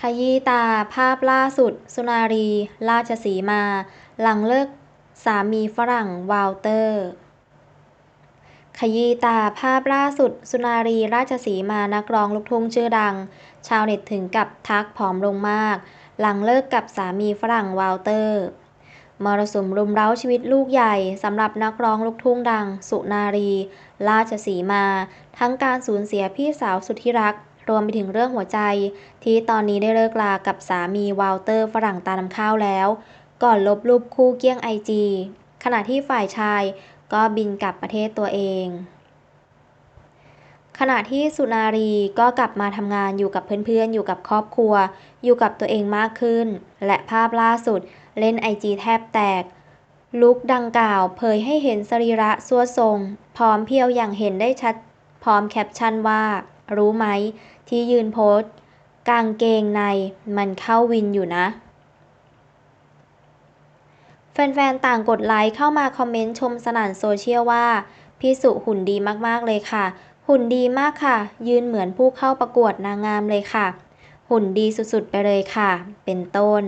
ขยี้ตาภาพล่าสุด สุนารี ราชสีมา หลังเลิกสามีฝรั่งวาลเตอร์ ขยี้ตาภาพล่าสุด สุนารีราชสีมานักร้องลูกทุ่งชื่อดัง ชาวเน็ตถึงกับทักผอมลงมาก หลังเลิกกับสามีฝรั่งวาลเตอร์ มรสุมรุมเร้าชีวิตลูกใหญ่สำหรับนักร้องลูกทุ่งดัง สุนารี ราชสีมา ทั้งการสูญเสียพี่สาวสุดที่รัก รวมไปถึงเรื่องหัวใจ ที่ตอนนี้ได้เลิกลากับสามีวาลเตอร์ฝรั่งตาน้ำข้าวแล้ว ก่อนลบรูปคู่เกี้ยงไอจีขณะที่ฝ่ายชายก็บินกลับประเทศตัวเอง ขณะที่สุนารีก็กลับมาทำงานอยู่กับเพื่อนๆ อยู่กับครอบครัว อยู่กับตัวเองมากขึ้น และภาพล่าสุดเล่นไอจีแทบแตก ลุคดังกล่าวเผยให้เห็นสรีระสัวทรง พร้อมเพียวอย่างเห็นได้ชัด พร้อมแคปชั่นว่า รู้ไหม ที่ยืนโพสกางเกงในมันเข้าวินอยู่นะ แฟนๆ ต่างกดไลค์เข้ามาคอมเมนต์ชมสนั่นโซเชียลว่า พี่สุหุ่นดีมากๆเลยค่ะ หุ่นดีมากค่ะ ยืนเหมือนผู้เข้าประกวดนางงามเลยค่ะ หุ่นดีสุดๆ ไปเลยค่ะ เป็นต้น